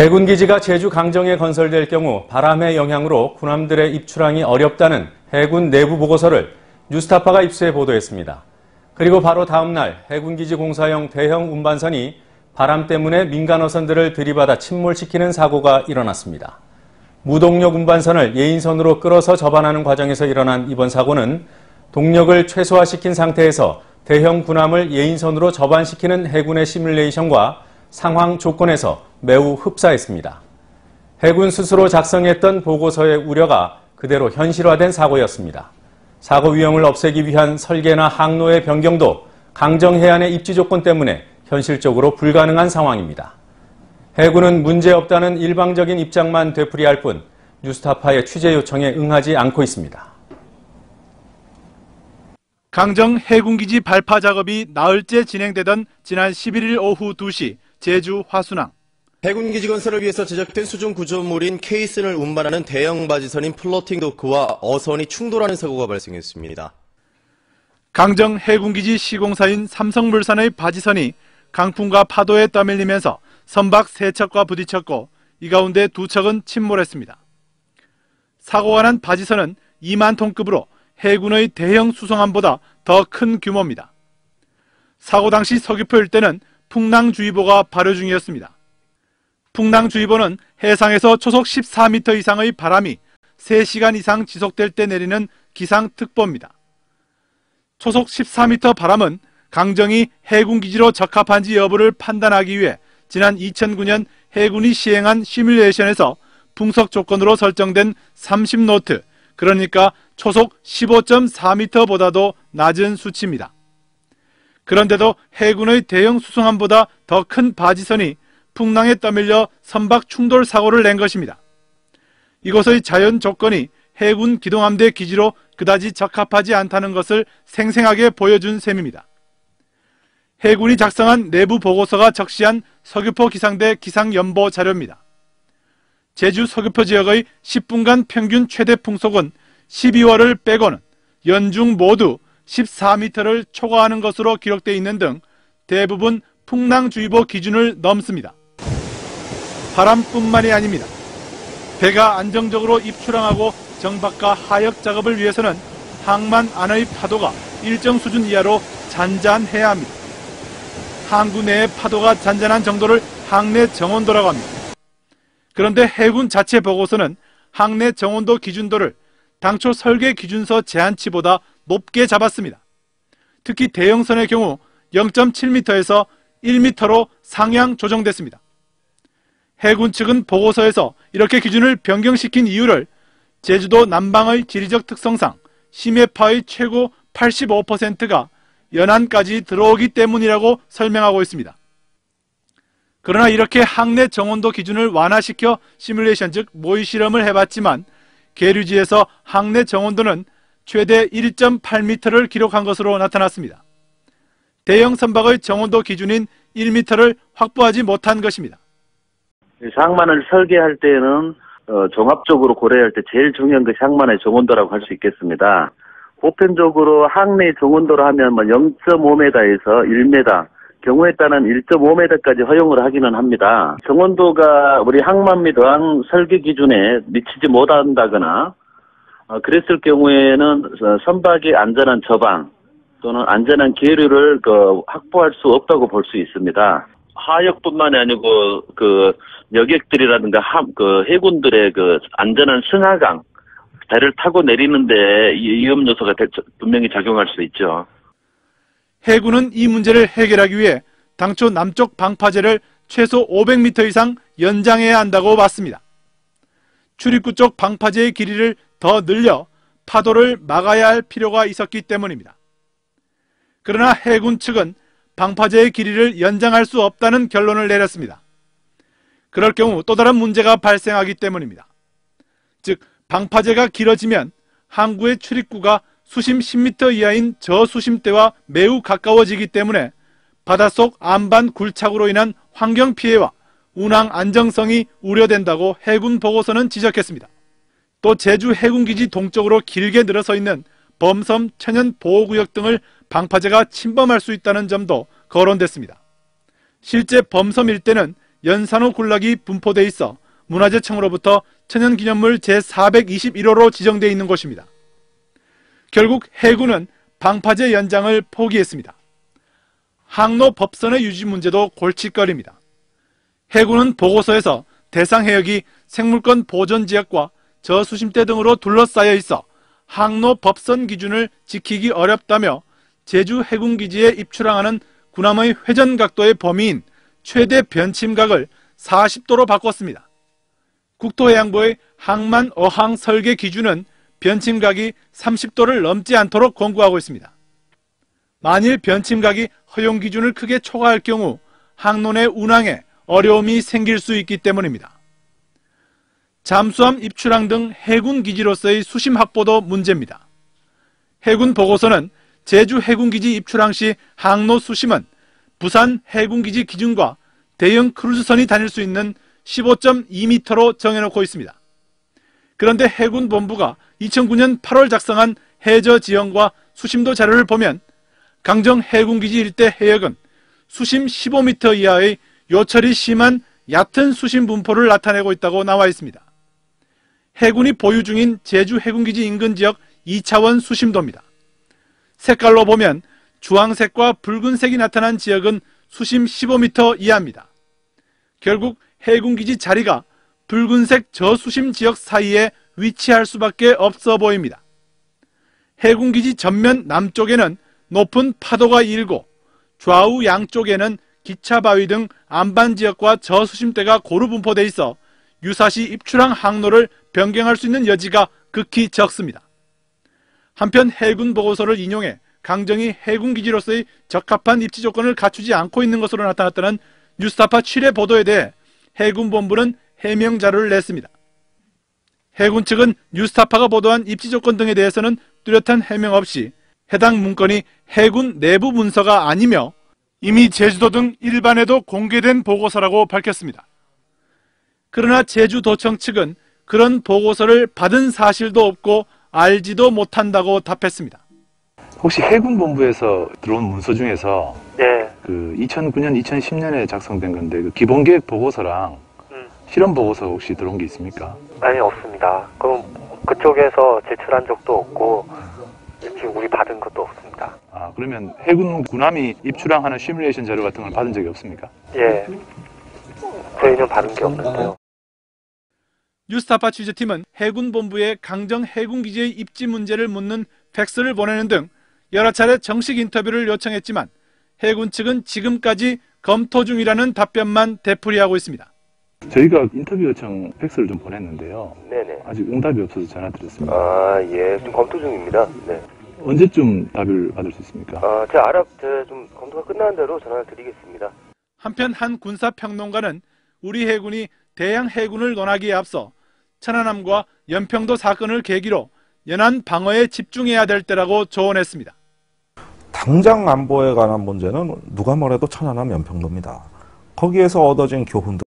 해군 기지가 제주 강정에 건설될 경우 바람의 영향으로 군함들의 입출항이 어렵다는 해군 내부 보고서를 뉴스타파가 입수해 보도했습니다. 그리고 바로 다음 날 해군 기지 공사용 대형 운반선이 바람 때문에 민간 어선들을 들이받아 침몰시키는 사고가 일어났습니다. 무동력 운반선을 예인선으로 끌어서 접안하는 과정에서 일어난 이번 사고는 동력을 최소화시킨 상태에서 대형 군함을 예인선으로 접안시키는 해군의 시뮬레이션과 상황 조건에서 매우 흡사했습니다. 해군 스스로 작성했던 보고서의 우려가 그대로 현실화된 사고였습니다. 사고 위험을 없애기 위한 설계나 항로의 변경도 강정 해안의 입지 조건 때문에 현실적으로 불가능한 상황입니다. 해군은 문제 없다는 일방적인 입장만 되풀이할 뿐 뉴스타파의 취재 요청에 응하지 않고 있습니다. 강정 해군기지 발파 작업이 나흘째 진행되던 지난 11일 오후 2시 제주 화순항. 해군기지 건설을 위해서 제작된 수중 구조물인 케이슨을 운반하는 대형 바지선인 플로팅 도크와 어선이 충돌하는 사고가 발생했습니다. 강정 해군기지 시공사인 삼성물산의 바지선이 강풍과 파도에 떠밀리면서 선박 세 척과 부딪혔고 이 가운데 두 척은 침몰했습니다. 사고가 난 바지선은 2만 톤급으로 해군의 대형 수송함보다 더 큰 규모입니다. 사고 당시 서귀포 일대는 풍랑주의보가 발효 중이었습니다. 풍랑주의보는 해상에서 초속 14m 이상의 바람이 3시간 이상 지속될 때 내리는 기상특보입니다. 초속 14m 바람은 강정이 해군기지로 적합한지 여부를 판단하기 위해 지난 2009년 해군이 시행한 시뮬레이션에서 풍속 조건으로 설정된 30노트, 그러니까 초속 15.4m보다도 낮은 수치입니다. 그런데도 해군의 대형 수송함보다 더 큰 바지선이 풍랑에 떠밀려 선박 충돌 사고를 낸 것입니다. 이곳의 자연 조건이 해군 기동함대 기지로 그다지 적합하지 않다는 것을 생생하게 보여준 셈입니다. 해군이 작성한 내부 보고서가 적시한 서귀포 기상대 기상연보 자료입니다. 제주 서귀포 지역의 10분간 평균 최대 풍속은 12월을 빼고는 연중 모두 14m를 초과하는 것으로 기록되어 있는 등 대부분 풍랑주의보 기준을 넘습니다. 바람뿐만이 아닙니다. 배가 안정적으로 입출항하고 정박과 하역 작업을 위해서는 항만 안의 파도가 일정 수준 이하로 잔잔해야 합니다. 항구 내의 파도가 잔잔한 정도를 항내 정온도라고 합니다. 그런데 해군 자체 보고서는 항내 정온도 기준도를 당초 설계 기준서 제한치보다 높게 잡았습니다. 특히 대형선의 경우 0.7m에서 1m로 상향 조정됐습니다. 해군 측은 보고서에서 이렇게 기준을 변경시킨 이유를 제주도 남방의 지리적 특성상 심해파의 최고 85%가 연안까지 들어오기 때문이라고 설명하고 있습니다. 그러나 이렇게 항내 정온도 기준을 완화시켜 시뮬레이션 즉 모의 실험을 해봤지만 계류지에서 항내 정온도는 최대 1.8m를 기록한 것으로 나타났습니다. 대형 선박의 정온도 기준인 1m를 확보하지 못한 것입니다. 항만을 설계할 때는 어, 종합적으로 고려할 때 제일 중요한 것이 항만의 정온도라고 할 수 있겠습니다. 보편적으로 항내 정온도로 하면 뭐 0.5m에서 1m, 경우에 따른 1.5m까지 허용을 하기는 합니다. 정온도가 우리 항만 및 어항 설계 기준에 미치지 못한다거나 어, 그랬을 경우에는 선박이 안전한 저방 또는 안전한 계류를 그 확보할 수 없다고 볼 수 있습니다. 하역뿐만이 아니고 그 여객들이라든가 함, 그 해군들의 그 안전한 승하강 배를 타고 내리는데 위험 요소가 분명히 작용할 수 있죠. 해군은 이 문제를 해결하기 위해 당초 남쪽 방파제를 최소 500m 이상 연장해야 한다고 봤습니다. 출입구 쪽 방파제의 길이를 더 늘려 파도를 막아야 할 필요가 있었기 때문입니다. 그러나 해군 측은 방파제의 길이를 연장할 수 없다는 결론을 내렸습니다. 그럴 경우 또 다른 문제가 발생하기 때문입니다. 즉 방파제가 길어지면 항구의 출입구가 수심 10m 이하인 저수심대와 매우 가까워지기 때문에 바닷속 안반 굴착으로 인한 환경 피해와 운항 안정성이 우려된다고 해군 보고서는 지적했습니다. 또 제주 해군기지 동쪽으로 길게 늘어서 있는 범섬 천연 보호구역 등을 방파제가 침범할 수 있다는 점도 거론됐습니다. 실제 범섬 일대는 연산호 군락이 분포돼 있어 문화재청으로부터 천연기념물 제421호로 지정돼 있는 곳입니다. 결국 해군은 방파제 연장을 포기했습니다. 항로 법선의 유지 문제도 골칫거리입니다. 해군은 보고서에서 대상 해역이 생물권 보존 지역과 저수심대 등으로 둘러싸여 있어 항로 법선 기준을 지키기 어렵다며 제주 해군기지에 입출항하는 군함의 회전 각도의 범위인 최대 변침각을 40도로 바꿨습니다. 국토해양부의 항만 어항 설계 기준은 변침각이 30도를 넘지 않도록 권고하고 있습니다. 만일 변침각이 허용 기준을 크게 초과할 경우 항론의 운항에 어려움이 생길 수 있기 때문입니다. 잠수함 입출항 등 해군 기지로서의 수심 확보도 문제입니다. 해군 보고서는 제주 해군기지 입출항 시 항로 수심은 부산 해군기지 기준과 대형 크루즈선이 다닐 수 있는 15.2m로 정해놓고 있습니다. 그런데 해군 본부가 2009년 8월 작성한 해저 지형과 수심도 자료를 보면 강정 해군기지 일대 해역은 수심 15m 이하의 요철이 심한 얕은 수심 분포를 나타내고 있다고 나와 있습니다. 해군이 보유 중인 제주 해군기지 인근 지역 2차원 수심도입니다. 색깔로 보면 주황색과 붉은색이 나타난 지역은 수심 15m 이하입니다. 결국 해군기지 자리가 붉은색 저수심 지역 사이에 위치할 수밖에 없어 보입니다. 해군기지 전면 남쪽에는 높은 파도가 일고 좌우 양쪽에는 기차 바위 등 안반 지역과 저수심대가 고루 분포돼 있어 유사시 입출항 항로를 변경할 수 있는 여지가 극히 적습니다. 한편 해군 보고서를 인용해 강정이 해군 기지로서의 적합한 입지 조건을 갖추지 않고 있는 것으로 나타났다는 뉴스타파 7회 보도에 대해 해군 본부는 해명 자료를 냈습니다. 해군 측은 뉴스타파가 보도한 입지 조건 등에 대해서는 뚜렷한 해명 없이 해당 문건이 해군 내부 문서가 아니며 이미 제주도 등 일반에도 공개된 보고서라고 밝혔습니다. 그러나 제주도청 측은 그런 보고서를 받은 사실도 없고 알지도 못한다고 답했습니다. 혹시 해군 본부에서 들어온 문서 중에서 네, 그 2009년, 2010년에 작성된 건데 그 기본 계획 보고서랑 음. 실험 보고서 혹시 들어온 게 있습니까? 아니 없습니다. 그럼 그쪽에서 제출한 적도 없고 지금 우리 받은 것도 없습니다. 아 그러면 해군 군함이 입출항하는 시뮬레이션 자료 같은 걸 받은 적이 없습니까? 예, 저희는 받은 게 없는데요. 뉴스타파 취재팀은 해군본부에 강정 해군기지의 입지 문제를 묻는 팩스를 보내는 등 여러 차례 정식 인터뷰를 요청했지만 해군 측은 지금까지 검토 중이라는 답변만 되풀이하고 있습니다. 저희가 인터뷰 요청 팩스를 좀 보냈는데요. 네네. 아직 응답이 없어서 전화드렸습니다. 아, 예, 좀 검토 중입니다. 네. 언제쯤 답을 받을 수 있습니까? 아, 제가 알아, 제가 좀 검토가 끝나는 대로 전화를 드리겠습니다. 한편 한 군사평론가는 우리 해군이 대양 해군을 논하기에 앞서 천안함과 연평도 사건을 계기로 연안 방어에 집중해야 될 때라고 조언했습니다. 당장 안보에 관한 문제는 누가 뭐래도 천안함 연평도입니다. 거기에서 얻어진 교훈들